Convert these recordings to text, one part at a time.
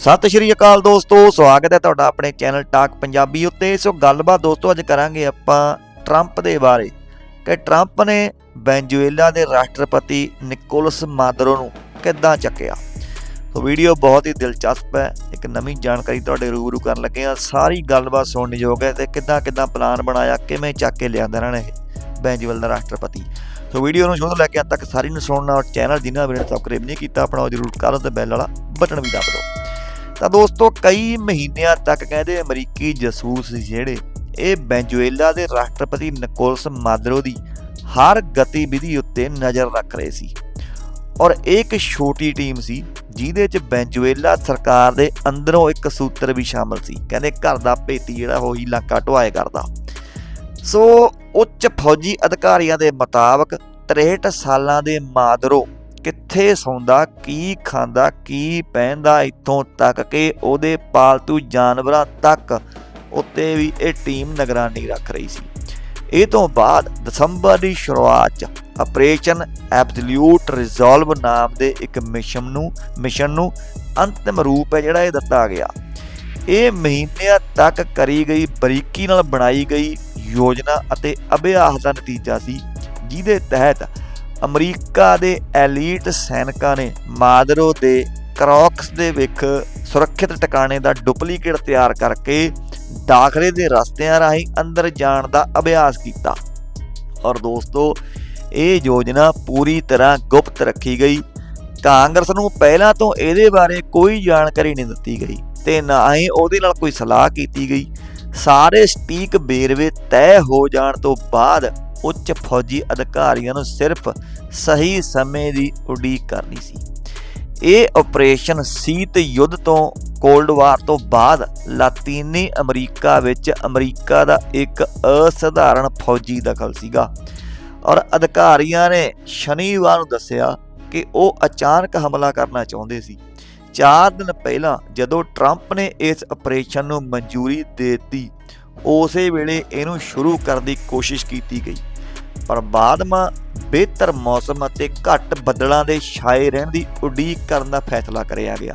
ਸਤਿ ਸ਼੍ਰੀ ਅਕਾਲ ਦੋਸਤੋ, ਸਵਾਗਤ ਹੈ ਤੁਹਾਡਾ ਆਪਣੇ ਚੈਨਲ ਟਾਕ ਪੰਜਾਬੀ ਉੱਤੇ। ਸੋ ਗੱਲਬਾਤ ਦੋਸਤੋ, ਅੱਜ ਕਰਾਂਗੇ ਆਪਾਂ ਟਰੰਪ ਦੇ ਬਾਰੇ ਕਿ ਟਰੰਪ ਨੇ ਵੈਨਜ਼ੂਏਲਾ ਦੇ ਰਾਸ਼ਟਰਪਤੀ ਨਿਕੋਲਸ ਮਾਦਰੋ ਨੂੰ ਕਿੱਦਾਂ ਚੱਕਿਆ। ਸੋ ਵੀਡੀਓ ਬਹੁਤ ਹੀ ਦਿਲਚਸਪ ਹੈ, ਇੱਕ ਨਵੀਂ ਜਾਣਕਾਰੀ ਤੁਹਾਡੇ ਰੂਬਰੂ ਕਰਨ ਲੱਗੇ ਆ ਸਾਰੀ ਗੱਲਬਾਤ ਸੁਣਨ ਯੋਗ ਹੈ ਤੇ ਕਿੱਦਾਂ ਕਿੱਦਾਂ ਪਲਾਨ ਬਣਾਇਆ, ਕਿਵੇਂ ਚੱਕ ਕੇ ਲਿਆਂਦਾ ਇਹਨਾਂ ਨੇ ਇਹ ਦਾ ਰਾਸ਼ਟਰਪਤੀ। ਸੋ ਵੀਡੀਓ ਨੂੰ ਸ਼ੁਰੂ ਤੋਂ ਲੈ ਕੇ ਅੰਤ ਤੱਕ ਸਾਰੀ ਨੂੰ ਸੁਣਨਾ ਔਰ ਚੈਨਲ ਜਿਨ੍ਹਾਂ ਵੀਰੇ ਸਬਸਕ੍ਰਾਈਬ ਨਹੀਂ ਕੀਤਾ, ਆਪਣਾ ਉਹ ਜ਼ਰੂਰ ਕਰ ਦਿਓ ਤੇ ਬੈਲ ਵਾਲਾ ਬਟਨ ਵੀ ਦਬਾ ਦਿਓ। ਤਾਂ ਦੋਸਤੋ ਕਈ ਮਹੀਨਿਆਂ ਤੱਕ ਕਹਿੰਦੇ ਅਮਰੀਕੀ ਜਸੂਸ ਜਿਹੜੇ, ਇਹ ਵੈਨਜ਼ੂਏਲਾ ਦੇ ਰਾਸ਼ਟਰਪਤੀ ਨਿਕੋਲਸ ਮਾਦਰੋ ਦੀ ਹਰ ਗਤੀਵਿਧੀ ਉੱਤੇ ਨਜ਼ਰ ਰੱਖ ਰਹੇ ਸੀ। ਔਰ ਇਹ ਇੱਕ ਛੋਟੀ ਟੀਮ ਸੀ, ਜਿਹਦੇ ਚ ਵੈਨਜ਼ੂਏਲਾ ਸਰਕਾਰ ਦੇ ਅੰਦਰੋਂ ਇੱਕ ਸੂਤਰ ਵੀ ਸ਼ਾਮਲ ਸੀ, ਕਹਿੰਦੇ ਘਰ ਦਾ ਭੇਤੀ ਜਿਹੜਾ ਉਹ ਹੀ ਇਲਾਕਾ ਢੁਆਏ ਕਰਦਾ। ਸੋ ਉੱਚ ਫੌਜੀ ਅਧਿਕਾਰੀਆਂ ਦੇ ਮੁਤਾਬਕ 63 ਸਾਲਾਂ ਦੇ ਮਾਦਰੋ ਕਿੱਥੇ ਸੌਂਦਾ, ਕੀ ਖਾਂਦਾ, ਕੀ ਪਹਿਨਦਾ, ਇੱਥੋਂ ਤੱਕ ਕਿ ਉਹਦੇ ਪਾਲਤੂ ਜਾਨਵਰਾਂ ਤੱਕ ਉੱਤੇ ਵੀ ਇਹ ਟੀਮ ਨਿਗਰਾਨੀ ਰੱਖ ਰਹੀ ਸੀ। ਇਹ ਤੋਂ ਬਾਅਦ ਦਸੰਬਰ ਦੀ ਸ਼ੁਰੂਆਤ 'ਚ ਆਪਰੇਸ਼ਨ ਐਬਸੋਲਿਊਟ ਰਿਜ਼ੋਲਵ ਨਾਮ ਦੇ ਇੱਕ ਮਿਸ਼ਨ ਨੂੰ ਮਿਸ਼ਨ ਨੂੰ ਅੰਤਿਮ ਰੂਪ ਹੈ ਜਿਹੜਾ ਇਹ ਦਿੱਤਾ ਗਿਆ। ਇਹ ਮਹੀਨਿਆਂ ਤੱਕ ਕਰੀ ਗਈ, ਬਰੀਕੀ ਨਾਲ ਬਣਾਈ ਗਈ ਯੋਜਨਾ ਅਤੇ ਅਭਿਆਸ ਦਾ ਨਤੀਜਾ ਸੀ, ਜਿਹਦੇ ਤਹਿਤ ਅਮਰੀਕਾ ਦੇ ਐਲੀਟ ਸੈਨਿਕਾਂ ਨੇ ਮਾਦਰੋ ਦੇ ਕਰੌਕਸ ਦੇ ਵਿੱਚ ਸੁਰੱਖਿਅਤ ਟਿਕਾਣੇ ਦਾ ਡੁਪਲੀਕੇਟ ਤਿਆਰ ਕਰਕੇ ਦਾਖਲੇ ਦੇ ਰਸਤਿਆਂ ਰਾਹੀਂ ਅੰਦਰ ਜਾਣ ਦਾ ਅਭਿਆਸ ਕੀਤਾ। ਔਰ ਦੋਸਤੋ, ਇਹ ਯੋਜਨਾ ਪੂਰੀ ਤਰ੍ਹਾਂ ਗੁਪਤ ਰੱਖੀ ਗਈ। ਕਾਂਗਰਸ ਨੂੰ ਪਹਿਲਾਂ ਤੋਂ ਇਹਦੇ ਬਾਰੇ ਕੋਈ ਜਾਣਕਾਰੀ ਨਹੀਂ ਦਿੱਤੀ ਗਈ ਤੇ ਨਾ ਹੀ ਉਹਦੇ ਨਾਲ ਕੋਈ ਸਲਾਹ ਕੀਤੀ ਗਈ। ਸਾਰੇ ਸਟੀਕ ਬੇਰਵੇ ਤੈਅ ਹੋ ਜਾਣ ਤੋਂ ਬਾਅਦ ਉੱਚ ਫੌਜੀ ਅਧਿਕਾਰੀਆਂ ਨੂੰ ਸਿਰਫ ਸਹੀ ਸਮੇਂ ਦੀ ਉਡੀਕ ਕਰਨੀ ਸੀ। ਇਹ ਆਪਰੇਸ਼ਨ ਸ਼ੀਤ ਯੁੱਧ ਤੋਂ ਕੋਲਡ ਵਾਰ ਤੋਂ ਬਾਅਦ ਲਾਤੀਨੀ ਅਮਰੀਕਾ ਵਿੱਚ ਅਮਰੀਕਾ ਦਾ ਇੱਕ ਅਸਧਾਰਨ ਫੌਜੀ ਦਖਲ ਸੀਗਾ। ਔਰ ਅਧਿਕਾਰੀਆਂ ਨੇ ਸ਼ਨੀਵਾਰ ਨੂੰ ਦੱਸਿਆ ਕਿ ਉਹ ਅਚਾਨਕ ਹਮਲਾ ਕਰਨਾ ਚਾਹੁੰਦੇ ਸੀ। 4 ਦਿਨ ਪਹਿਲਾਂ ਜਦੋਂ ਟਰੰਪ ਨੇ ਇਸ ਆਪਰੇਸ਼ਨ ਨੂੰ ਮਨਜ਼ੂਰੀ ਦੇ ਦਿੱਤੀ ਉਸੇ ਵੇਲੇ ਇਹਨੂੰ ਸ਼ੁਰੂ ਕਰਨ ਦੀ ਕੋਸ਼ਿਸ਼ ਕੀਤੀ ਗਈ। ਪਰ ਬਾਅਦ ਮਾ ਬਿਹਤਰ ਮੌਸਮ ਅਤੇ ਘੱਟ ਬੱਦਲਾਂ ਦੇ ਛਾਏ ਰਹਿਣ ਦੀ ਉਡੀਕ ਕਰਨ ਦਾ ਫੈਸਲਾ ਕਰਿਆ ਗਿਆ।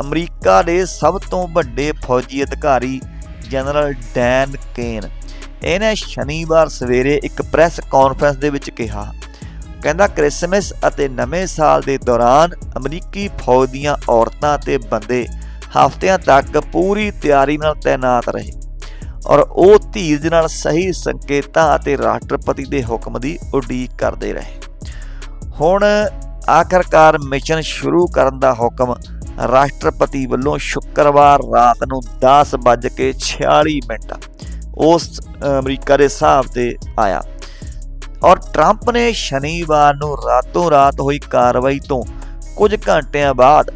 ਅਮਰੀਕਾ ਦੇ ਸਭ ਤੋਂ ਵੱਡੇ ਫੌਜੀ ਅਧਿਕਾਰੀ ਜਨਰਲ ਡੈਨ ਕੇਨ ਇਹਨੇ ਸ਼ਨੀਵਾਰ ਸਵੇਰੇ ਇੱਕ ਪ੍ਰੈਸ ਕਾਨਫਰੰਸ ਦੇ ਵਿੱਚ ਕਿਹਾ, ਕਹਿੰਦਾ ਕ੍ਰਿਸਮਸ ਅਤੇ ਨਵੇਂ ਸਾਲ ਦੇ ਦੌਰਾਨ ਅਮਰੀਕੀ ਫੌਜ ਦੀਆਂ ਔਰਤਾਂ ਤੇ ਬੰਦੇ ਹਫ਼ਤਿਆਂ ਤੱਕ ਪੂਰੀ ਤਿਆਰੀ ਨਾਲ ਤਾਇਨਾਤ ਰਹੇ। ਔਰ ਉਹ ਧੀਰਜ ਨਾਲ ਸਹੀ ਸੰਕੇਤਾਂ ਅਤੇ ਰਾਸ਼ਟਰਪਤੀ ਦੇ ਹੁਕਮ ਦੀ ਉਡੀਕ ਕਰਦੇ ਰਹੇ। ਹੁਣ ਆਖਰਕਾਰ ਮਿਸ਼ਨ ਸ਼ੁਰੂ ਕਰਨ ਦਾ ਹੁਕਮ ਰਾਸ਼ਟਰਪਤੀ ਵੱਲੋਂ ਸ਼ੁੱਕਰਵਾਰ ਰਾਤ ਨੂੰ 10:46 ਮਿੰਟ ਉਸ ਅਮਰੀਕਾ ਦੇ ਹਿਸਾਬ ਤੇ ਆਇਆ। ਔਰ ਟਰੰਪ ਨੇ ਸ਼ਨੀਵਾਰ ਨੂੰ ਰਾਤੋਂ ਰਾਤ ਹੋਈ ਕਾਰਵਾਈ ਤੋਂ ਕੁਝ ਘੰਟਿਆਂ ਬਾਅਦ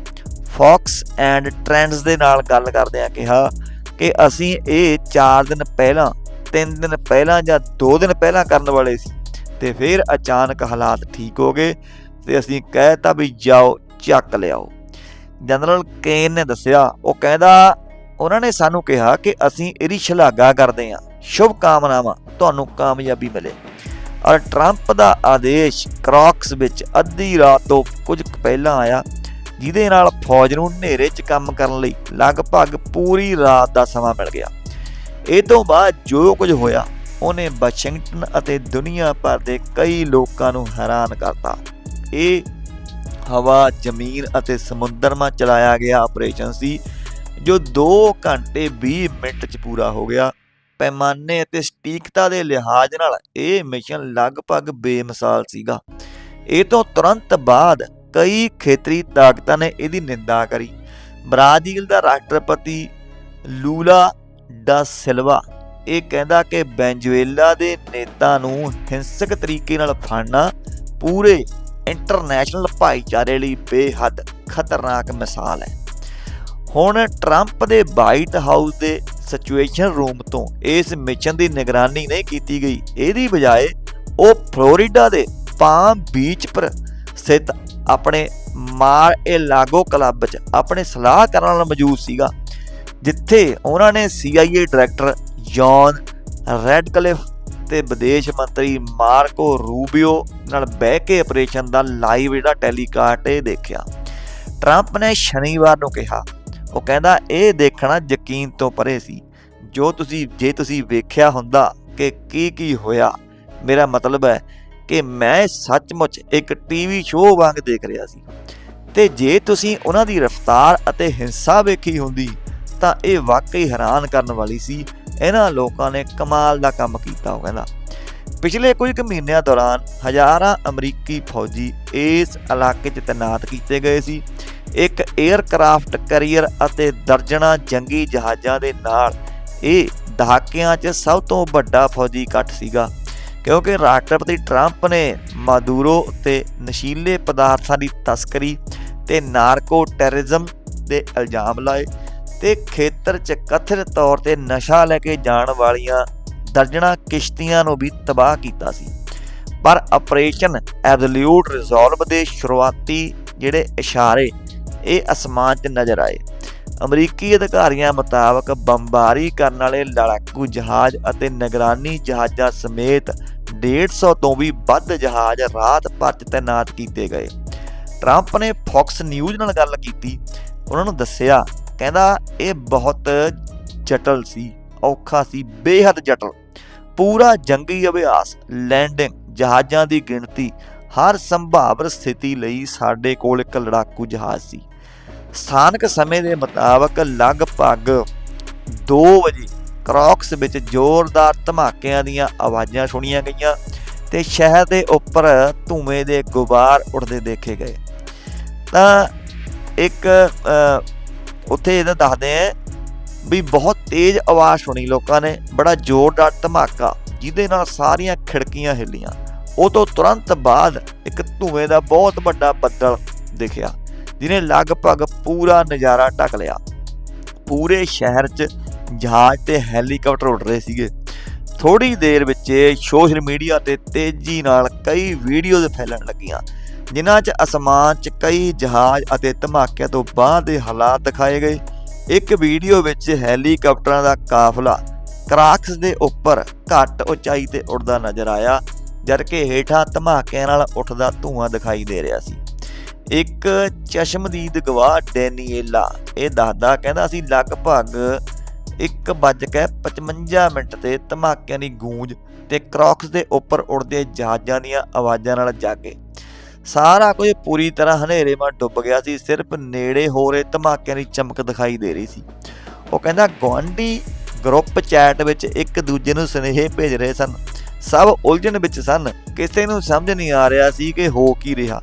ਫੌਕਸ ਐਂਡ ਟ੍ਰੈਂਡਸ ਦੇ ਨਾਲ ਗੱਲ ਕਰਦਿਆਂ ਕਿਹਾ ਕਿ ਅਸੀਂ ਇਹ 4 ਦਿਨ ਪਹਿਲਾਂ 3 ਦਿਨ ਪਹਿਲਾਂ ਜਾਂ 2 ਦਿਨ ਪਹਿਲਾਂ ਕਰਨ ਵਾਲੇ ਸੀ। ਤੇ ਫਿਰ ਅਚਾਨਕ ਹਾਲਾਤ ਠੀਕ ਹੋ ਗਏ ਤੇ ਅਸੀਂ ਕਹਿਤਾ ਵੀ ਜਾਓ, ਚੱਕ ਲਿਆਓ। ਜਨਰਲ ਕੇਨ ਨੇ ਦੱਸਿਆ, ਉਹ ਕਹਿੰਦਾ, ਉਹਨਾਂ ਨੇ ਸਾਨੂੰ ਕਿਹਾ ਕਿ ਅਸੀਂ ਇਹਦੀ ਸ਼ਲਾਘਾ ਕਰਦੇ ਹਾਂ। ਸ਼ੁਭ ਕਾਮਨਾਵਾਂ, ਤੁਹਾਨੂੰ ਕਾਮਯਾਬੀ ਮਿਲੇ। ਔਰ ਟਰੰਪ ਦਾ ਆਦੇਸ਼ ਕ੍ਰੌਕਸ ਵਿੱਚ ਅੱਧੀ ਰਾਤ ਤੋਂ ਕੁਝ ਕੁ ਪਹਿਲਾਂ ਆਇਆ ਜਿਹਦੇ ਨਾਲ ਫੌਜ ਨੂੰ ਹਨੇਰੇ 'ਚ ਕੰਮ ਕਰਨ ਲਈ ਲਗਭਗ ਪੂਰੀ ਰਾਤ ਦਾ ਸਮਾਂ ਮਿਲ ਗਿਆ। ਇਹ ਤੋਂ ਬਾਅਦ ਜੋ ਕੁਝ ਹੋਇਆ, ਉਹਨੇ ਵਾਸ਼ਿੰਗਟਨ ਅਤੇ ਦੁਨੀਆ ਭਰ ਦੇ ਕਈ ਲੋਕਾਂ ਨੂੰ ਹੈਰਾਨ ਕਰਤਾ। ਇਹ ਹਵਾ, ਜ਼ਮੀਨ ਅਤੇ ਸਮੁੰਦਰ 'ਮਾ ਚਲਾਇਆ ਗਿਆ ਆਪਰੇਸ਼ਨ ਸੀ, ਜੋ 2 ਘੰਟੇ 20 ਮਿੰਟ 'ਚ ਪੂਰਾ ਹੋ ਗਿਆ। ਪੈਮਾਨੇ ਅਤੇ ਸਟੀਕਤਾ ਦੇ ਲਿਹਾਜ਼ ਨਾਲ ਇਹ ਮਿਸ਼ਨ ਲਗਭਗ ਬੇਮਿਸਾਲ ਸੀਗਾ। ਇਹ ਤੋਂ ਤੁਰੰਤ ਬਾਅਦ ਕਈ ਖੇਤਰੀ ਤਾਕਤਾਂ ਨੇ ਇਹਦੀ ਨਿੰਦਾ ਕਰੀ। ਬ੍ਰਾਜ਼ੀਲ ਦਾ ਰਾਸ਼ਟਰਪਤੀ ਲੂਲਾ ਦਾ ਸਿਲਵਾ ਇਹ ਕਹਿੰਦਾ ਕਿ ਵੈਨਜ਼ੂਏਲਾ ਦੇ ਨੇਤਾ ਨੂੰ ਹਿੰਸਕ ਤਰੀਕੇ ਨਾਲ ਫੜਨਾ ਪੂਰੇ ਇੰਟਰਨੈਸ਼ਨਲ ਭਾਈਚਾਰੇ ਲਈ ਬੇਹੱਦ ਖਤਰਨਾਕ ਮਿਸਾਲ ਹੈ। ਹੁਣ ਟਰੰਪ ਦੇ ਵਾਈਟ ਹਾਊਸ ਦੇ ਸਿਚੁਏਸ਼ਨ ਰੂਮ ਤੋਂ ਇਸ ਮਿਸ਼ਨ ਦੀ ਨਿਗਰਾਨੀ ਨਹੀਂ ਕੀਤੀ ਗਈ। ਇਹਦੀ ਬਜਾਏ ਉਹ ਫਲੋਰੀਡਾ ਦੇ ਪਾਮ ਬੀਚ ਪਰ ਸਥਿਤ ਆਪਣੇ ਮਾਰ ਏ ਲਾਗੋ ਕਲੱਬ 'ਚ ਆਪਣੇ ਸਲਾਹਕਾਰਾਂ ਨਾਲ ਮੌਜੂਦ ਸੀਗਾ, ਜਿੱਥੇ ਉਹਨਾਂ ਨੇ CIA ਡਾਇਰੈਕਟਰ ਜੌਨ ਰੈਡਕਲਿਫ ਤੇ ਵਿਦੇਸ਼ ਮੰਤਰੀ ਮਾਰਕੋ ਰੂਬੀਓ ਨਾਲ ਬਹਿ ਕੇ ਆਪਰੇਸ਼ਨ ਦਾ ਲਾਈਵ ਜਿਹੜਾ ਟੈਲੀਕਾਸਟ ਇਹ ਦੇਖਿਆ। ਟਰੰਪ ਨੇ ਸ਼ਨੀਵਾਰ ਨੂੰ ਕਿਹਾ, ਉਹ ਕਹਿੰਦਾ, ਇਹ ਦੇਖਣਾ ਯਕੀਨ ਤੋਂ ਪਰੇ ਸੀ। ਜੋ ਤੁਸੀਂ, ਜੇ ਤੁਸੀਂ ਵੇਖਿਆ ਹੁੰਦਾ ਕਿ ਕੀ ਕੀ ਹੋਇਆ, ਮੇਰਾ ਮਤਲਬ ਹੈ ਕਿ ਮੈਂ ਸੱਚਮੁੱਚ ਇੱਕ ਟੀਵੀ ਸ਼ੋਅ ਵਾਂਗ ਦੇਖ ਰਿਹਾ ਸੀ। ਤੇ ਜੇ ਤੁਸੀਂ ਉਹਨਾਂ ਦੀ ਰਫ਼ਤਾਰ ਅਤੇ ਹਿੰਸਾ ਵੇਖੀ ਹੁੰਦੀ, ਤਾਂ ਇਹ ਵਾਕਈ ਹੈਰਾਨ ਕਰਨ ਵਾਲੀ ਸੀ। ਇਹਨਾਂ ਲੋਕਾਂ ਨੇ ਕਮਾਲ ਦਾ ਕੰਮ ਕੀਤਾ ਉਹ ਕਹਿੰਦਾ। ਪਿਛਲੇ ਕੁਝ ਕੁ ਮਹੀਨਿਆਂ ਦੌਰਾਨ ਹਜ਼ਾਰਾਂ ਅਮਰੀਕੀ ਫੌਜੀ ਇਸ ਇਲਾਕੇ 'ਚ ਤੈਨਾਤ ਕੀਤੇ ਗਏ ਸੀ। ਇੱਕ 에ਅਰਕ੍ਰਾਫਟ ਕੈਰੀਅਰ ਅਤੇ ਦਰਜਨਾਂ ਜੰਗੀ ਜਹਾਜ਼ਾਂ ਦੇ ਨਾਲ ਇਹ ਦਹਾਕਿਆਂ 'ਚ ਸਭ ਤੋਂ ਵੱਡਾ ਫੌਜੀ ਇਕੱਠ ਸੀਗਾ। ਕਿਉਂਕਿ ਰਾਸ਼ਟਰਪਤੀ ਟਰੰਪ ਨੇ ਮਾਦੂਰੋ ਤੇ ਨਸ਼ੀਲੇ ਪਦਾਰਥਾਂ ਦੀ ਤਸਕਰੀ ਤੇ ਨਾਰਕੋ ਟੈਰਰਿਜ਼ਮ ਦੇ ਇਲਜ਼ਾਮ ਲਾਏ ਤੇ ਖੇਤਰ 'ਚ ਕਥਿਤ ਤੌਰ ਤੇ ਨਸ਼ਾ ਲੈ ਕੇ ਜਾਣ ਵਾਲੀਆਂ ਦਰਜਣਾ ਕਿਸ਼ਤੀਆਂ ਨੂੰ ਵੀ ਤਬਾਹ ਕੀਤਾ ਸੀ। ਪਰ ਆਪਰੇਸ਼ਨ ਐਬਸੋਲੂਟ ਰਿਜ਼ੋਲਵ ਦੇ ਸ਼ੁਰੂਆਤੀ ਜਿਹੜੇ ਇਸ਼ਾਰੇ, ਇਹ ਅਸਮਾਨ 'ਚ ਨਜ਼ਰ ਆਏ। ਅਮਰੀਕੀ ਅਧਿਕਾਰੀਆਂ ਮੁਤਾਬਕ ਬੰਬਾਰੀ ਕਰਨ ਵਾਲੇ ਲੜਾਕੂ ਜਹਾਜ਼ ਅਤੇ ਨਿਗਰਾਨੀ ਜਹਾਜ਼ਾਂ ਸਮੇਤ 150 ਤੋਂ ਵੀ ਵੱਧ ਜਹਾਜ਼ ਰਾਤ ਭਰ 'ਚ ਤੈਨਾਤ ਕੀਤੇ ਗਏ। ਟਰੰਪ ਨੇ ਫੌਕਸ ਨਿਊਜ਼ ਨਾਲ ਗੱਲ ਕੀਤੀ। ਉਹਨਾਂ ਨੂੰ ਦੱਸਿਆ, ਕਹਿੰਦਾ, ਇਹ ਬਹੁਤ ਜਟਲ ਸੀ, ਔਖਾ ਸੀ, ਬੇਹੱਦ ਜਟਲ। ਪੂਰਾ ਜੰਗੀ ਅਭਿਆਸ, ਲੈਂਡਿੰਗ, ਜਹਾਜ਼ਾਂ ਦੀ ਗਿਣਤੀ, ਹਰ ਸੰਭਾਵਿਤ ਸਥਿਤੀ ਲਈ ਸਾਡੇ ਕੋਲ ਇੱਕ ਲੜਾਕੂ ਜਹਾਜ਼ ਸੀ। ਸਥਾਨਕ ਸਮੇਂ ਦੇ ਮੁਤਾਬਕ ਲਗਭਗ 2 ਵਜੇ ਕ੍ਰੌਕਸ ਵਿੱਚ ਜ਼ੋਰਦਾਰ ਧਮਾਕਿਆਂ ਦੀਆਂ ਆਵਾਜ਼ਾਂ ਸੁਣੀਆਂ ਗਈਆਂ ਤੇ ਸ਼ਹਿਰ ਦੇ ਉੱਪਰ ਧੂਏ ਦੇ ਗੁਬਾਰ ਉੱਡਦੇ ਦੇਖੇ ਗਏ। ਤਾਂ ਇੱਕ ਉੱਥੇ ਇਹਦਾ ਦੱਸਦੇ ਆ ਵੀ ਬਹੁਤ ਤੇਜ਼ ਆਵਾਜ਼ ਸੁਣੀ ਲੋਕਾਂ ਨੇ, ਬੜਾ ਜ਼ੋਰਦਾਰ ਧਮਾਕਾ, ਜਿਹਦੇ ਨਾਲ ਸਾਰੀਆਂ ਖਿੜਕੀਆਂ ਹਿੱਲੀਆਂ। ਉਹ ਤੋਂ ਤੁਰੰਤ ਬਾਅਦ ਇੱਕ ਧੂਏ ਦਾ ਬਹੁਤ ਵੱਡਾ ਬੱਦਲ ਦਿਖਿਆ, ਜਿਹਨੇ ਲਗਭਗ ਪੂਰਾ ਨਜ਼ਾਰਾ ਢੱਕ ਲਿਆ। ਪੂਰੇ ਸ਼ਹਿਰ 'ਚ ਜਹਾਜ਼ ਤੇ ਹੈਲੀਕਾਪਟਰ ਉੱਡ ਰਹੇ ਸੀਗੇ। ਥੋੜੀ ਦੇਰ ਵਿੱਚ ਸੋਸ਼ਲ ਮੀਡੀਆ ਤੇ ਤੇਜ਼ੀ ਨਾਲ ਕਈ ਵੀਡੀਓਜ਼ ਫੈਲਣ ਲੱਗੀਆਂ, ਜਿਨ੍ਹਾਂ 'ਚ ਅਸਮਾਨ 'ਚ ਕਈ ਜਹਾਜ਼ ਅਤੇ ਧਮਾਕਿਆਂ ਤੋਂ ਬਾਅਦ ਦੇ ਹਾਲਾਤ ਦਿਖਾਏ ਗਏ। ਇੱਕ ਵੀਡੀਓ ਵਿੱਚ ਹੈਲੀਕਾਪਟਰਾਂ ਦਾ ਕਾਫਲਾ ਕਰਾਕਸ ਦੇ ਉੱਪਰ ਘੱਟ ਉਚਾਈ ਤੇ ਉੱਡਦਾ ਨਜ਼ਰ ਆਇਆ ਜਦਕਿ ਹੇਠਾਂ ਧਮਾਕਿਆਂ ਨਾਲ ਉੱਠਦਾ ਧੂਆਂ ਦਿਖਾਈ ਦੇ ਰਿਹਾ ਸੀ। ਇੱਕ ਚਸ਼ਮਦੀਦ ਗਵਾਹ ਡੈਨੀਏਲਾ ਇਹ ਦੱਸਦਾ, ਕਹਿੰਦਾ ਸੀ ਲਗਭਗ 1:55 ਮਿੰਟ ਤੇ ਧਮਾਕਿਆਂ ਦੀ ਗੂੰਜ ਤੇ ਕ੍ਰੌਕਸ ਦੇ ਉੱਪਰ ਉੜਦੇ ਜਹਾਜ਼ਾਂ ਦੀਆਂ ਆਵਾਜ਼ਾਂ ਨਾਲ ਜਾਗੇ। ਸਾਰਾ ਕੁਝ ਪੂਰੀ ਤਰ੍ਹਾਂ ਹਨੇਰੇ ਮਾ ਡੁੱਬ ਗਿਆ ਸੀ, ਸਿਰਫ ਨੇੜੇ ਹੋ ਰਹੇ ਧਮਾਕਿਆਂ ਦੀ ਚਮਕ ਦਿਖਾਈ ਦੇ ਰਹੀ ਸੀ। ਉਹ ਕਹਿੰਦਾ, ਗੁਆਂਢੀ ਗਰੁੱਪ ਚੈਟ ਵਿੱਚ ਇੱਕ ਦੂਜੇ ਨੂੰ ਸੁਨੇਹੇ ਭੇਜ ਰਹੇ ਸਨ। ਸਭ ਉਲਝਣ ਵਿੱਚ ਸਨ। ਕਿਸੇ ਨੂੰ ਸਮਝ ਨਹੀਂ ਆ ਰਿਹਾ ਸੀ ਕਿ ਹੋ ਕੀ ਰਿਹਾ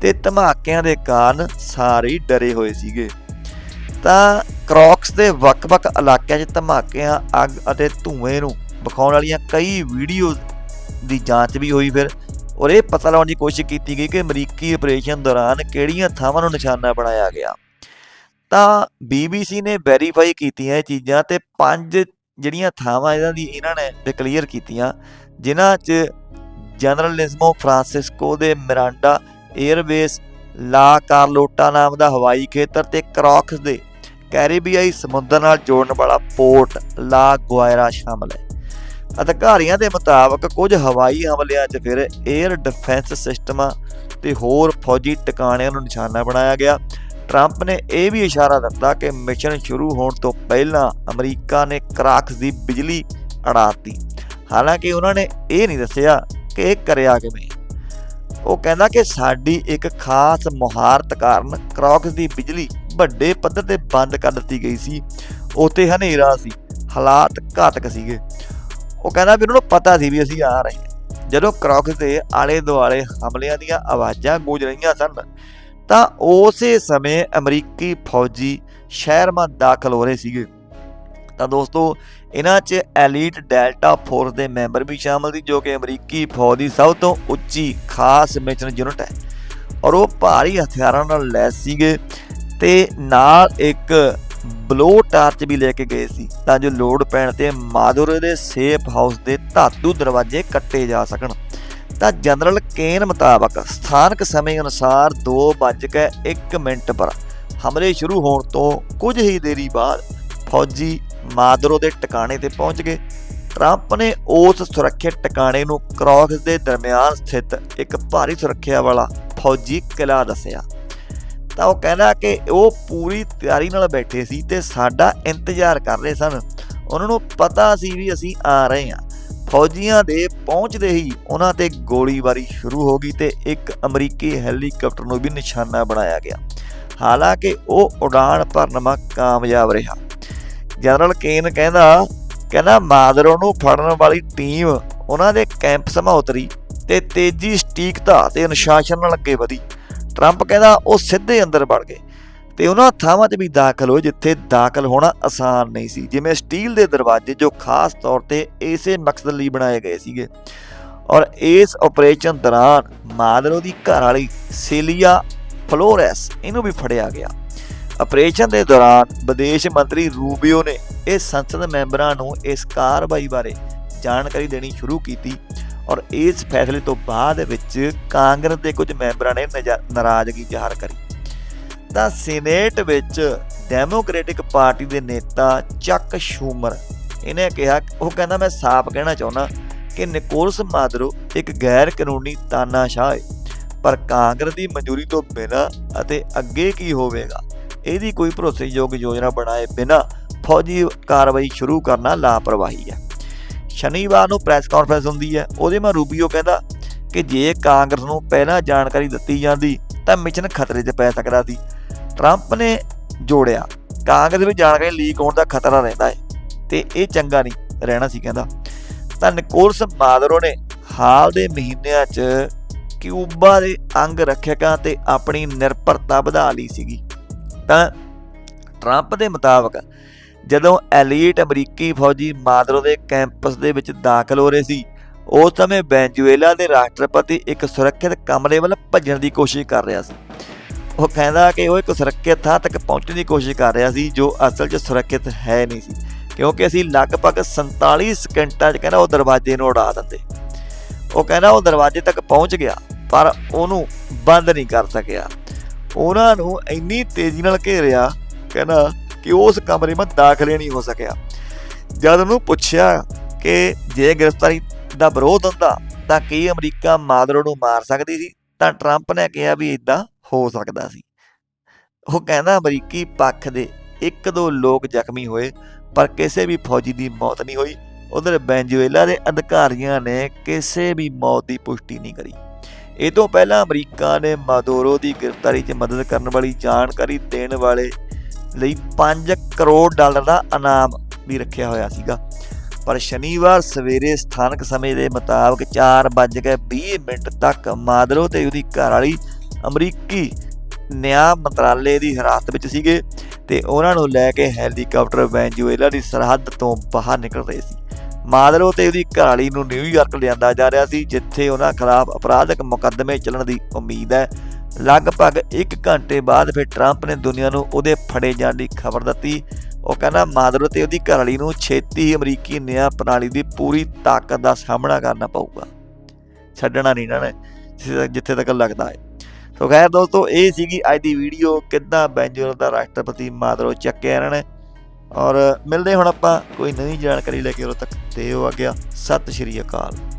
ਤੇ ਧਮਾਕਿਆਂ ਦੇ ਕਾਰਨ ਸਾਰੇ ਹੀ ਡਰੇ ਹੋਏ ਸੀਗੇ। ਤਾਂ ਕ੍ਰੌਕਸ ਦੇ ਵੱਖ-ਵੱਖ ਇਲਾਕਿਆਂ 'ਚ ਧਮਾਕਿਆਂ, ਅੱਗ ਅਤੇ ਧੂਏ ਨੂੰ ਵਿਖਾਉਣ ਵਾਲੀਆਂ ਕਈ ਵੀਡੀਓ ਦੀ ਜਾਂਚ ਵੀ ਹੋਈ ਫਿਰ। ਔਰ ਇਹ ਪਤਾ ਲਾਉਣ ਦੀ ਕੋਸ਼ਿਸ਼ ਕੀਤੀ ਗਈ ਕਿ ਅਮਰੀਕੀ ਆਪਰੇਸ਼ਨ ਦੌਰਾਨ ਕਿਹੜੀਆਂ ਥਾਵਾਂ ਨੂੰ ਨਿਸ਼ਾਨਾ ਬਣਾਇਆ ਗਿਆ। ਤਾਂ BBC ਨੇ ਵੈਰੀਫਾਈ ਕੀਤੀਆਂ ਇਹ ਚੀਜ਼ਾਂ ਤੇ ਪੰਜ ਜਿਹੜੀਆਂ ਥਾਵਾਂ ਇਹਨਾਂ ਦੀ ਇਹਨਾਂ ਨੇ ਡਿਕਲੇਅਰ ਕੀਤੀਆਂ, ਜਿਨ੍ਹਾਂ 'ਚ Generalissimo Francisco de Miranda air base La Carlota ਨਾਮ ਦਾ ਹਵਾਈ ਖੇਤਰ ਤੇ ਕ੍ਰੌਕਸ ਦੇ ਕੈਰੀਬੀਆਈ ਸਮੁੰਦਰ ਨਾਲ ਜੋੜਨ ਵਾਲਾ ਪੋਰਟ ਲਾ ਗੁਆਇਰਾ ਸ਼ਾਮਲ ਹੈ। ਅਧਿਕਾਰੀਆਂ ਦੇ ਮੁਤਾਬਕ ਕੁਝ ਹਵਾਈ ਹਮਲਿਆਂ 'ਚ ਫਿਰ 에ਅਰ ਡਿਫੈਂਸ ਸਿਸਟਮਾਂ ਤੇ ਹੋਰ ਫੌਜੀ ਟਿਕਾਣਿਆਂ ਨੂੰ ਨਿਸ਼ਾਨਾ ਬਣਾਇਆ ਗਿਆ। ਟਰੰਪ ਨੇ ਇਹ ਵੀ ਇਸ਼ਾਰਾ ਦਿੱਤਾ ਕਿ ਮਿਸ਼ਨ ਸ਼ੁਰੂ ਹੋਣ ਤੋਂ ਪਹਿਲਾਂ ਅਮਰੀਕਾ ਨੇ ਕਰਾਕਸ ਦੀ ਬਿਜਲੀ ਅੜਾਤੀ। ਹਾਲਾਂਕਿ ਉਹਨਾਂ ਨੇ ਇਹ ਨਹੀਂ ਦੱਸਿਆ ਕਿ ਇਹ ਕਰਿਆ ਕਿਵੇਂ। ਉਹ ਕਹਿੰਦਾ ਕਿ ਸਾਡੀ ਇੱਕ ਖਾਸ ਮੁਹਾਰਤ ਕਾਰਨ ਕਰਾਕਸ ਦੀ ਬਿਜਲੀ ਵੱਡੇ ਪੱਧਰ ਤੇ ਬੰਦ ਕਰ ਦਿੱਤੀ ਗਈ ਸੀ। ਉੱਥੇ ਹਨੇਰਾ ਸੀ, ਹਾਲਾਤ ਘਾਤਕ ਸੀਗੇ। ਉਹ ਕਹਿੰਦਾ ਵੀ ਉਹਨਾਂ ਨੂੰ ਪਤਾ ਸੀ ਵੀ ਅਸੀਂ ਆ ਰਹੇ ਹਾਂ। ਜਦੋਂ ਕ੍ਰੌਕਸ ਦੇ ਆਲੇ ਦੁਆਲੇ ਹਮਲਿਆਂ ਦੀਆਂ ਆਵਾਜ਼ਾਂ ਗੂੰਜ ਰਹੀਆਂ ਸਨ, ਤਾਂ ਉਸੇ ਸਮੇਂ ਅਮਰੀਕੀ ਫੌਜੀ ਸ਼ਹਿਰ ਮਾ ਦਾਖਲ ਹੋ ਰਹੇ ਸੀਗੇ। ਤਾਂ ਦੋਸਤੋ, ਇਹਨਾਂ 'ਚ ਐਲੀਟ ਡੈਲਟਾ ਫੋਰਸ ਦੇ ਮੈਂਬਰ ਵੀ ਸ਼ਾਮਲ ਸੀ, ਜੋ ਕਿ ਅਮਰੀਕੀ ਫੌਜ ਦੀ ਸਭ ਤੋਂ ਉੱਚੀ ਖਾਸ ਮਿਸ਼ਨ ਯੂਨਿਟ ਹੈ। ਔਰ ਉਹ ਭਾਰੀ ਹਥਿਆਰਾਂ ਨਾਲ ਲੈਸ ਸੀਗੇ। ਤੇ ਨਾਲ ਇੱਕ ਬਲੋ ਟਾਰਚ ਵੀ ਲੈ ਕੇ ਗਏ ਸੀ ਤਾਂ ਜੋ ਲੋਡ ਪੈਣ ਤੇ ਮਾਦੁਰੇ ਦੇ ਸੇਫ ਹਾਊਸ ਦੇ ਧਾਤੂ ਦਰਵਾਜ਼ੇ ਕੱਟੇ ਜਾ ਸਕਣ। ਤਾਂ ਜਨਰਲ ਕੇਨ ਮੁਤਾਬਕ ਸਥਾਨਕ ਸਮੇਂ ਅਨੁਸਾਰ 2:01 ਮਿੰਟ ਪਰ ਹਮਲੇ ਸ਼ੁਰੂ ਹੋਣ ਤੋਂ ਕੁਝ ਹੀ ਦੇਰੀ ਬਾਅਦ ਫੌਜੀ ਮਾਦਰੋ ਦੇ ਟਿਕਾਣੇ ਤੇ ਪਹੁੰਚ ਗਏ। ਟਰੰਪ ਨੇ ਉਸ ਸੁਰੱਖਿਅਤ ਟਿਕਾਣੇ ਨੂੰ ਕ੍ਰੌਕਸ ਦੇ ਦਰਮਿਆਨ ਸਥਿਤ ਇੱਕ ਭਾਰੀ ਸੁਰੱਖਿਆ ਵਾਲਾ ਫੌਜੀ ਕਿਲਾ ਦੱਸਿਆ। ਤਾਂ ਉਹ ਕਹਿੰਦਾ ਕਿ ਉਹ ਪੂਰੀ ਤਿਆਰੀ ਨਾਲ ਬੈਠੇ ਸੀ ਤੇ ਸਾਡਾ ਇੰਤਜ਼ਾਰ ਕਰ ਰਹੇ ਸਨ। ਉਹਨਾਂ ਨੂੰ ਪਤਾ ਸੀ ਵੀ ਅਸੀਂ ਆ ਰਹੇ ਹਾਂ। ਫੌਜੀਆਂ ਦੇ ਪਹੁੰਚਦੇ ਹੀ ਉਹਨਾਂ ਤੇ ਗੋਲੀਬਾਰੀ ਸ਼ੁਰੂ ਹੋ ਗਈ ਤੇ ਇੱਕ ਅਮਰੀਕੀ ਹੈਲੀਕਾਪਟਰ ਨੂੰ ਵੀ ਨਿਸ਼ਾਨਾ ਬਣਾਇਆ ਗਿਆ। ਹਾਲਾਂਕਿ ਉਹ ਉਡਾਣ ਭਰਨ ਕਾਮਯਾਬ ਰਿਹਾ। ਜਨਰਲ ਕੇਨ ਕਹਿੰਦਾ ਕਹਿੰਦਾ ਮਾਦਰੋ ਨੂੰ ਫੜਨ ਵਾਲੀ ਟੀਮ ਉਹਨਾਂ ਦੇ ਕੈਂਪ ਸਮਾ ਉਤਰੀ ਤੇ ਤੇਜ਼ੀ, ਸਟੀਕਤਾ ਤੇ ਅਨੁਸ਼ਾਸਨ ਨਾਲ ਅੱਗੇ ਵਧੀ। ਟਰੰਪ ਕਹਿੰਦਾ ਉਹ ਸਿੱਧੇ ਅੰਦਰ ਵੜ ਗਏ ਤੇ ਉਹਨਾਂ ਥਾਵਾਂ 'ਚ ਵੀ ਦਾਖਲ ਹੋਏ ਜਿੱਥੇ ਦਾਖਲ ਹੋਣਾ ਆਸਾਨ ਨਹੀਂ ਸੀ, ਜਿਵੇਂ ਸਟੀਲ ਦੇ ਦਰਵਾਜ਼ੇ ਜੋ ਖਾਸ ਤੌਰ ਤੇ ਇਸੇ ਮਕਸਦ ਲਈ ਬਣਾਏ ਗਏ ਸੀਗੇ। ਔਰ ਇਸ ਆਪਰੇਸ਼ਨ ਦੌਰਾਨ ਮਾਦਰੋ ਦੀ ਘਰ ਵਾਲੀ ਸੇਲੀਆ ਫਲੋਰੈਸ ਇਹਨੂੰ ਵੀ ਫੜਿਆ ਗਿਆ। ਆਪਰੇਸ਼ਨ ਦੇ ਦੌਰਾਨ ਵਿਦੇਸ਼ ਮੰਤਰੀ ਰੂਬੀਓ ਨੇ ਇਹ ਸੰਸਦ ਮੈਂਬਰਾਂ ਨੂੰ ਇਸ ਕਾਰਵਾਈ ਬਾਰੇ ਜਾਣਕਾਰੀ ਦੇਣੀ ਸ਼ੁਰੂ ਕੀਤੀ ਔਰ ਇਸ ਫੈਸਲੇ ਤੋਂ ਬਾਅਦ ਵਿੱਚ ਕਾਂਗਰਸ ਦੇ ਕੁਝ ਮੈਂਬਰਾਂ ਨੇ ਨਜਾ- ਨਾਰਾਜ਼ਗੀ ਜ਼ਾਹਰ ਕਰੀ। ਤਾਂ ਸੀਨੇਟ ਵਿੱਚ ਡੈਮੋਕ੍ਰੈਟਿਕ ਪਾਰਟੀ ਦੇ ਨੇਤਾ ਚੱਕ ਸ਼ੂਮਰ, ਇਹਨੇ ਕਿਹਾ, ਉਹ ਕਹਿੰਦਾ, ਮੈਂ ਸਾਫ਼ ਕਹਿਣਾ ਚਾਹੁੰਦਾ ਕਿ ਨਿਕੋਲਸ ਮਾਦਰੋ ਇੱਕ ਗੈਰ ਕਾਨੂੰਨੀ ਤਾਨਾਸ਼ਾਹ ਹੈ ਪਰ ਕਾਂਗਰਸ ਦੀ ਮਨਜ਼ੂਰੀ ਤੋਂ ਬਿਨਾਂ ਅਤੇ ਅੱਗੇ ਕੀ ਹੋਵੇਗਾ? ਇਹਦੀ ਕੋਈ ਭਰੋਸੇਯੋਗ ਯੋਜਨਾ ਬਣਾਏ ਬਿਨਾਂ ਫੌਜੀ ਕਾਰਵਾਈ ਸ਼ੁਰੂ ਕਰਨਾ ਲਾਪਰਵਾਹੀ ਹੈ। ਸ਼ਨੀਵਾਰ ਨੂੰ ਪ੍ਰੈਸ ਕਾਨਫਰੰਸ ਹੁੰਦੀ ਹੈ, ਉਹਦੇ ਮੈਂ ਰੂਬੀਓ ਕਹਿੰਦਾ ਕਿ ਜੇ ਕਾਂਗਰਸ ਨੂੰ ਪਹਿਲਾਂ ਜਾਣਕਾਰੀ ਦਿੱਤੀ ਜਾਂਦੀ, ਤਾਂ ਮਿਸ਼ਨ ਖਤਰੇ 'ਚ ਪੈ ਸਕਦਾ ਸੀ। ਟਰੰਪ ਨੇ ਜੋੜਿਆ, ਕਾਂਗਰਸ ਵਿੱਚ ਜਾਣਕਾਰੀ ਲੀਕ ਹੋਣ ਦਾ ਖਤਰਾ ਰਹਿੰਦਾ ਹੈ, ਤੇ ਇਹ ਚੰਗਾ ਨਹੀਂ ਰਹਿਣਾ ਸੀ ਕਹਿੰਦਾ। ਤਾਂ ਨਿਕੋਲਸ ਮਾਦਰੋ ਨੇ ਹਾਲ ਦੇ ਮਹੀਨਿਆਂ 'ਚ ਕਿਊਬਾ ਦੇ ਅੰਗ ਰੱਖਿਅਕਾਂ ਤੇ ਆਪਣੀ ਨਿਰਭਰਤਾ ਵਧਾ ਲਈ ਸੀਗੀ। ਤਾਂ ਟਰੰਪ ਦੇ ਮੁਤਾਬਕ ਜਦੋਂ ਐਲੀਟ ਅਮਰੀਕੀ ਫੌਜੀ ਮਾਦਰੋ ਦੇ ਕੈਂਪਸ ਦੇ ਵਿੱਚ ਦਾਖਲ ਹੋ ਰਹੇ ਸੀ, ਉਸ ਸਮੇਂ ਵੈਨਜ਼ੂਏਲਾ ਦੇ ਰਾਸ਼ਟਰਪਤੀ ਇੱਕ ਸੁਰੱਖਿਅਤ ਕਮਰੇ ਵੱਲ ਭੱਜਣ ਦੀ ਕੋਸ਼ਿਸ਼ ਕਰ ਰਿਹਾ ਸੀ। ਉਹ ਕਹਿੰਦਾ ਕਿ ਉਹ ਇੱਕ ਸੁਰੱਖਿਅਤ ਥਾਂ ਤੱਕ ਪਹੁੰਚਣ ਦੀ ਕੋਸ਼ਿਸ਼ ਕਰ ਰਿਹਾ ਸੀ, ਜੋ ਅਸਲ 'ਚ ਸੁਰੱਖਿਅਤ ਹੈ ਨਹੀਂ ਸੀ, ਕਿਉਂਕਿ ਅਸੀਂ ਲਗਭਗ 47 ਸਕਿੰਟਾਂ 'ਚ ਕਹਿੰਦਾ ਉਹ ਦਰਵਾਜ਼ੇ ਨੂੰ ਉਡਾ ਦਿੰਦੇ। ਉਹ ਕਹਿੰਦਾ ਉਹ ਦਰਵਾਜ਼ੇ ਤੱਕ ਪਹੁੰਚ ਗਿਆ, ਪਰ ਉਹਨੂੰ ਬੰਦ ਨਹੀਂ ਕਰ ਸਕਿਆ। ਉਹਨਾਂ ਨੂੰ ਇੰਨੀ ਤੇਜ਼ੀ ਨਾਲ ਘੇਰਿਆ, ਕਹਿੰਦਾ ਕਿ ਉਸ ਕਮਰੇ ਵਿੱਚ ਦਾਖਲੇ ਨਹੀਂ ਹੋ ਸਕਿਆ। ਜਦ ਉਹਨੂੰ ਪੁੱਛਿਆ ਕਿ ਜੇ ਗ੍ਰਿਫਤਾਰੀ ਦਾ ਵਿਰੋਧ ਹੁੰਦਾ, ਤਾਂ ਕੀ ਅਮਰੀਕਾ ਮਾਦਰੋ ਨੂੰ ਮਾਰ ਸਕਦੀ ਸੀ? ਤਾਂ ਟਰੰਪ ਨੇ ਕਿਹਾ ਵੀ ਇਦਾਂ ਹੋ ਸਕਦਾ ਸੀ। ਉਹ ਕਹਿੰਦਾ, ਅਮਰੀਕੀ ਪੱਖ ਦੇ ਇੱਕ ਦੋ ਲੋਕ ਜ਼ਖਮੀ ਹੋਏ, ਪਰ ਕਿਸੇ ਵੀ ਫੌਜੀ ਦੀ ਮੌਤ ਨਹੀਂ ਹੋਈ। ਉਧਰ ਵੈਨਜ਼ੂਏਲਾ ਦੇ ਅਧਿਕਾਰੀਆਂ ਨੇ ਕਿਸੇ ਵੀ ਮੌਤ ਦੀ ਪੁਸ਼ਟੀ ਨਹੀਂ ਕਰੀ। ਇਹ ਤੋਂ ਪਹਿਲਾਂ ਅਮਰੀਕਾ ਨੇ ਮਾਦੋਰੋ ਦੀ ਗ੍ਰਿਫਤਾਰੀ 'ਚ ਮਦਦ ਕਰਨ ਵਾਲੀ ਜਾਣਕਾਰੀ ਦੇਣ ਵਾਲੇ ਲਈ 5 ਕਰੋੜ ਡਾਲਰ ਦਾ ਇਨਾਮ ਵੀ ਰੱਖਿਆ ਹੋਇਆ ਸੀਗਾ। ਪਰ ਸ਼ਨੀਵਾਰ ਸਵੇਰੇ ਸਥਾਨਕ ਸਮੇਂ ਦੇ ਮੁਤਾਬਕ 4:20 ਮਿੰਟ ਤੱਕ ਮਾਦਰੋ ਤੇ ਉਹਦੀ ਘਰਵਾਲੀ ਅਮਰੀਕੀ ਨਿਆਂ ਮੰਤਰਾਲੇ ਦੀ ਹਿਰਾਸਤ ਵਿੱਚ ਸੀਗੇ ਤੇ ਉਹਨਾਂ ਨੂੰ ਲੈ ਕੇ ਹੈਲੀਕਾਪਟਰ ਵੈਨਜ਼ੂਏਲਾ ਦੀ ਸਰਹੱਦ ਤੋਂ ਬਾਹਰ ਨਿਕਲ ਰਹੇ ਸੀ। ਮਾਦਰੋ ਤੇ ਉਹਦੀ ਘਰਵਾਲੀ ਨੂੰ ਨਿਊਯਾਰਕ ਲਿਆਂਦਾ ਜਾ ਰਿਹਾ ਸੀ, ਜਿੱਥੇ ਉਹਨਾਂ ਖਿਲਾਫ ਅਪਰਾਧਿਕ ਮੁਕੱਦਮੇ ਚੱਲਣ ਦੀ ਉਮੀਦ ਹੈ। ਲਗਭਗ 1 ਘੰਟੇ ਬਾਅਦ ਫਿਰ ਟਰੰਪ ਨੇ ਦੁਨੀਆ ਨੂੰ ਉਹਦੇ ਫੜੇ ਜਾਣ ਦੀ ਖਬਰ ਦਿੱਤੀ। ਉਹ ਕਹਿੰਦਾ, ਮਾਦਰੋ ਤੇ ਉਹਦੀ ਘਰਵਾਲੀ ਨੂੰ ਛੇਤੀ ਹੀ ਅਮਰੀਕੀ ਨਿਆਂ ਪ੍ਰਣਾਲੀ ਦੀ ਪੂਰੀ ਤਾਕਤ ਦਾ ਸਾਹਮਣਾ ਕਰਨਾ ਪਊਗਾ। ਛੱਡਣਾ ਨਹੀਂ ਇਹਨਾਂ ਨੇ, ਜਿੱਥੇ ਤੱਕ- ਜਿੱਥੇ ਤੱਕ ਲੱਗਦਾ ਹੈ। ਸੋ ਖੈਰ ਦੋਸਤੋ, ਇਹ ਸੀਗੀ ਅੱਜ ਦੀ ਵੀਡੀਓ, ਕਿੱਦਾਂ ਬੈਂਜੂਲ ਦਾ ਰਾਸ਼ਟਰਪਤੀ ਮਾਦਰੋ ਚੱਕਿਆ ਇਹਨਾਂ ਨੇ। ਔਰ ਮਿਲਦੇ ਹੁਣ ਆਪਾਂ, ਕੋਈ ਨਵੀਂ ਜਾਣਕਾਰੀ ਲੈ ਕੇ, ਉਦੋਂ ਤੱਕ ਤੇ ਉਹ ਆ ਗਿਆ ਸਤਿ ਸ਼੍ਰੀ ਅਕਾਲ।